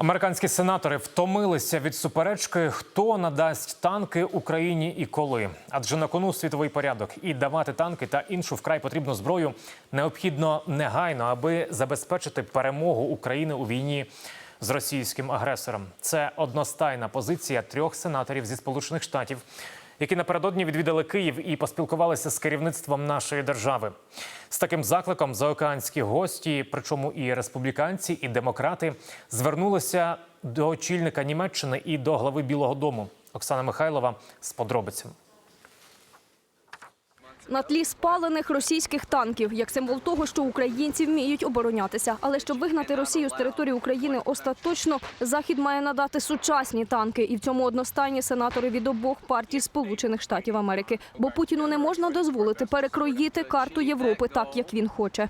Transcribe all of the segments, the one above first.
Американські сенатори втомилися від суперечки, хто надасть танки Україні і коли. Адже на кону світовий порядок і давати танки та іншу вкрай потрібну зброю необхідно негайно, аби забезпечити перемогу України у війні з російським агресором. Це одностайна позиція трьох сенаторів зі Сполучених Штатів, які напередодні відвідали Київ і поспілкувалися з керівництвом нашої держави. З таким закликом заокеанські гості, причому і республіканці, і демократи, звернулися до очільника Німеччини і до глави Білого Дому Оксана Михайлова з подробицями. На тлі спалених російських танків, як символ того, що українці вміють оборонятися. Але щоб вигнати Росію з території України остаточно, Захід має надати сучасні танки. І в цьому одностайні сенатори від обох партій Сполучених Штатів Америки. Бо Путіну не можна дозволити перекроїти карту Європи так, як він хоче.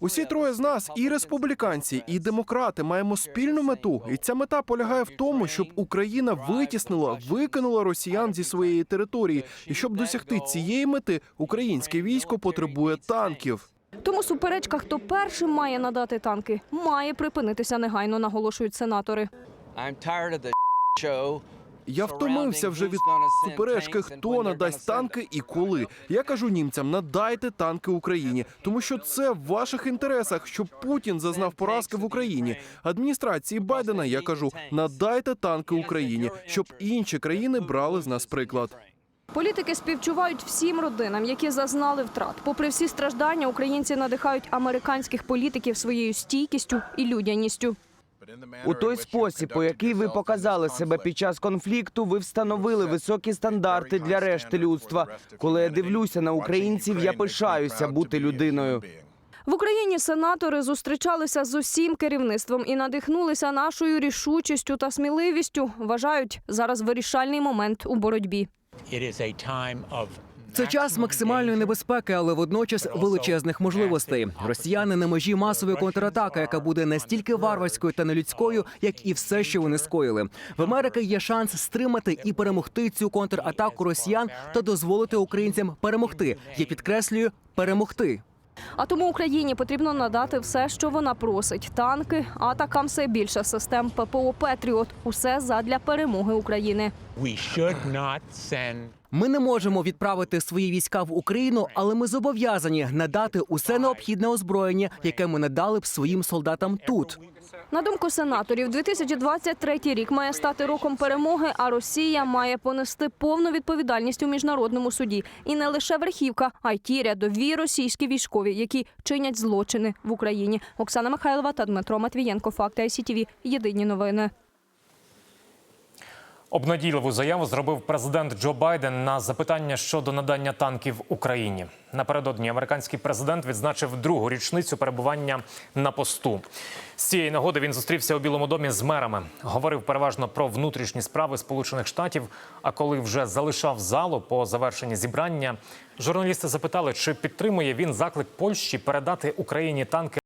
Усі троє з нас, і республіканці, і демократи, маємо спільну мету, і ця мета полягає в тому, щоб Україна витіснила, викинула росіян зі своєї території. І щоб досягти цієї мети, українське військо потребує танків. Тому суперечка, хто першим має надати танки, має припинитися негайно, наголошують сенатори. Я втомився вже від суперечки, хто надасть танки і коли. Я кажу німцям, надайте танки Україні, тому що це в ваших інтересах, щоб Путін зазнав поразки в Україні. Адміністрації Байдена я кажу, надайте танки Україні, щоб інші країни брали з нас приклад. Політики співчувають всім родинам, які зазнали втрат. Попри всі страждання, українці надихають американських політиків своєю стійкістю і людяністю. У той спосіб, у який ви показали себе під час конфлікту, ви встановили високі стандарти для решти людства. Коли я дивлюся на українців, я пишаюся бути людиною. В Україні сенатори зустрічалися з усім керівництвом і надихнулися нашою рішучістю та сміливістю. Вважають зараз вирішальний момент у боротьбі. Це час максимальної небезпеки, але водночас величезних можливостей. Росіяни на межі масової контратаки, яка буде настільки варварською та нелюдською, як і все, що вони скоїли. В Америки є шанс стримати і перемогти цю контратаку росіян та дозволити українцям перемогти. Я підкреслюю перемогти. А тому Україні потрібно надати все, що вона просить: танки, атакам все більше систем ППО Петріот. Усе задля перемоги України. Ми не можемо відправити свої війська в Україну, але ми зобов'язані надати усе необхідне озброєння, яке ми надали б своїм солдатам тут. На думку сенаторів, 2023 рік має стати роком перемоги, а Росія має понести повну відповідальність у міжнародному суді. І не лише верхівка, а й ті рядові російські військові, які чинять злочини в Україні. Оксана Михайлова та Дмитро Матвієнко. Факти ICTV. Єдині новини. Обнадійливу заяву зробив президент Джо Байден на запитання щодо надання танків Україні. Напередодні американський президент відзначив другу річницю перебування на посту. З цієї нагоди він зустрівся у Білому домі з мерами. Говорив переважно про внутрішні справи Сполучених Штатів. А коли вже залишав залу по завершенні зібрання, журналісти запитали, чи підтримує він заклик Польщі передати Україні танки.